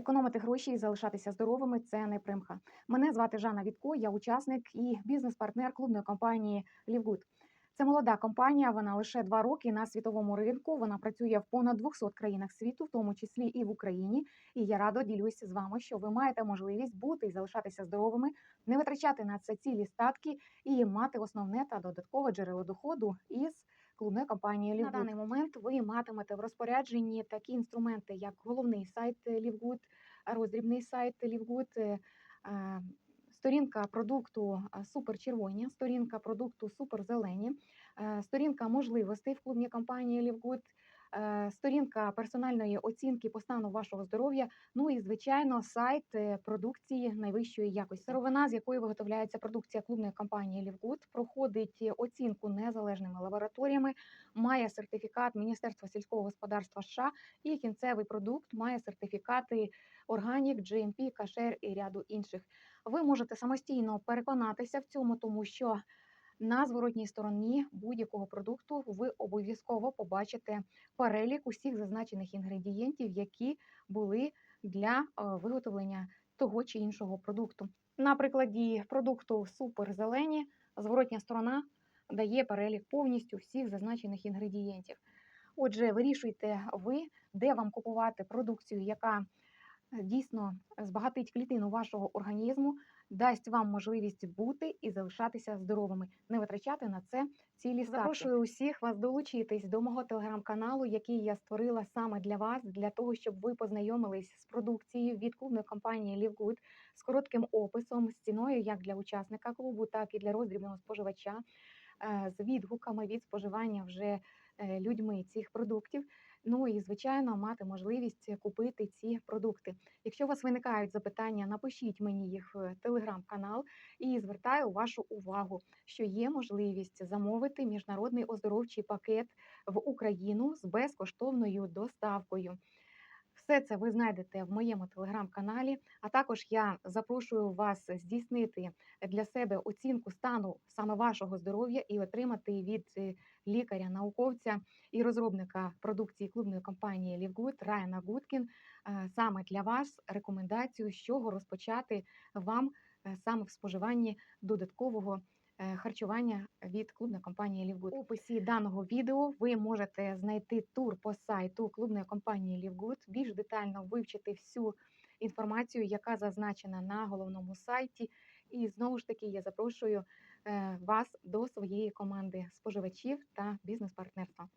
Економити гроші і залишатися здоровими це не примха. Мене звати Жанна Вітко, я учасник і бізнес-партнер клубної компанії Лівгуд. Це молода компанія. Вона лише два роки на світовому ринку. Вона працює в понад 200 країнах світу, в тому числі і в Україні. І я радо ділюся з вами, що ви маєте можливість бути і залишатися здоровими, не витрачати на це цілі статки і мати основне та додаткове джерело доходу із клубної компанії Лівгуд. На даний момент ви матимете в розпорядженні такі інструменти, як головний сайт Лівгуд, роздрібний сайт Лівгуд. е, Сторінка продукту суперчервоні, сторінка продукту суперзелені, е, сторінка можливостей в клубній компанії Лівгуд, сторінка персональної оцінки по стану вашого здоров'я. Ну і звичайно, сайт е, продукції найвищої якості. Сировина, з якої виготовляється продукція клубної компанії Лівгуд, проходить е, оцінку незалежними лабораторіями, має сертифікат Міністерства сільського господарства США і кінцевий продукт має сертифікати Органік, GMP, Кашер і ряду інших. Ви можете самостійно переконатися в цьому, тому що на зворотній стороні будь-якого продукту ви обов'язково побачите перелік усіх зазначених інгредієнтів, які були для е, виготовлення того чи іншого продукту. На прикладі продукту суперзелені зворотня сторона дає перелік повністю всіх зазначених інгредієнтів. Отже, вирішуйте ви, де вам купувати продукцію, яка дійсно збагатить клітину вашого організму, дасть вам можливість бути і залишатися здоровими, не витрачати на це цілі статки. Запрошую усіх вас долучитись до мого телеграм-каналу, який я створила саме для вас, для того, щоб ви познайомились з продукцією від клубної компанії Livegood, з коротким описом, з ціною як для учасника клубу, так і для роздрібного споживача, е, з відгуками від споживання вже е, людьми цих продуктів. Ну і звичайно мати можливість купити ці продукти. Якщо у вас виникають запитання, напишіть мені їх в телеграм-канал і звертаю вашу увагу, що є можливість замовити міжнародний оздоровчий пакет в Україну з безкоштовною доставкою. Все це ви знайдете в моєму телеграм-каналі. А також я запрошую вас здійснити для себе оцінку стану саме вашого здоров'я і отримати від е, лікаря-науковця і розробника продукції клубної компанії Лівгуд Райана Гудкін е, саме для вас рекомендацію, з чого розпочати вам е, саме в споживанні додаткового харчування від клубної компанії Лівгуд. У описі даного відео ви можете знайти тур по сайту клубної компанії Лівгуд, більш детально вивчити всю інформацію, яка зазначена на головному сайті. І знову ж таки я запрошую е, вас до своєї команди споживачів та бізнес-партнерства.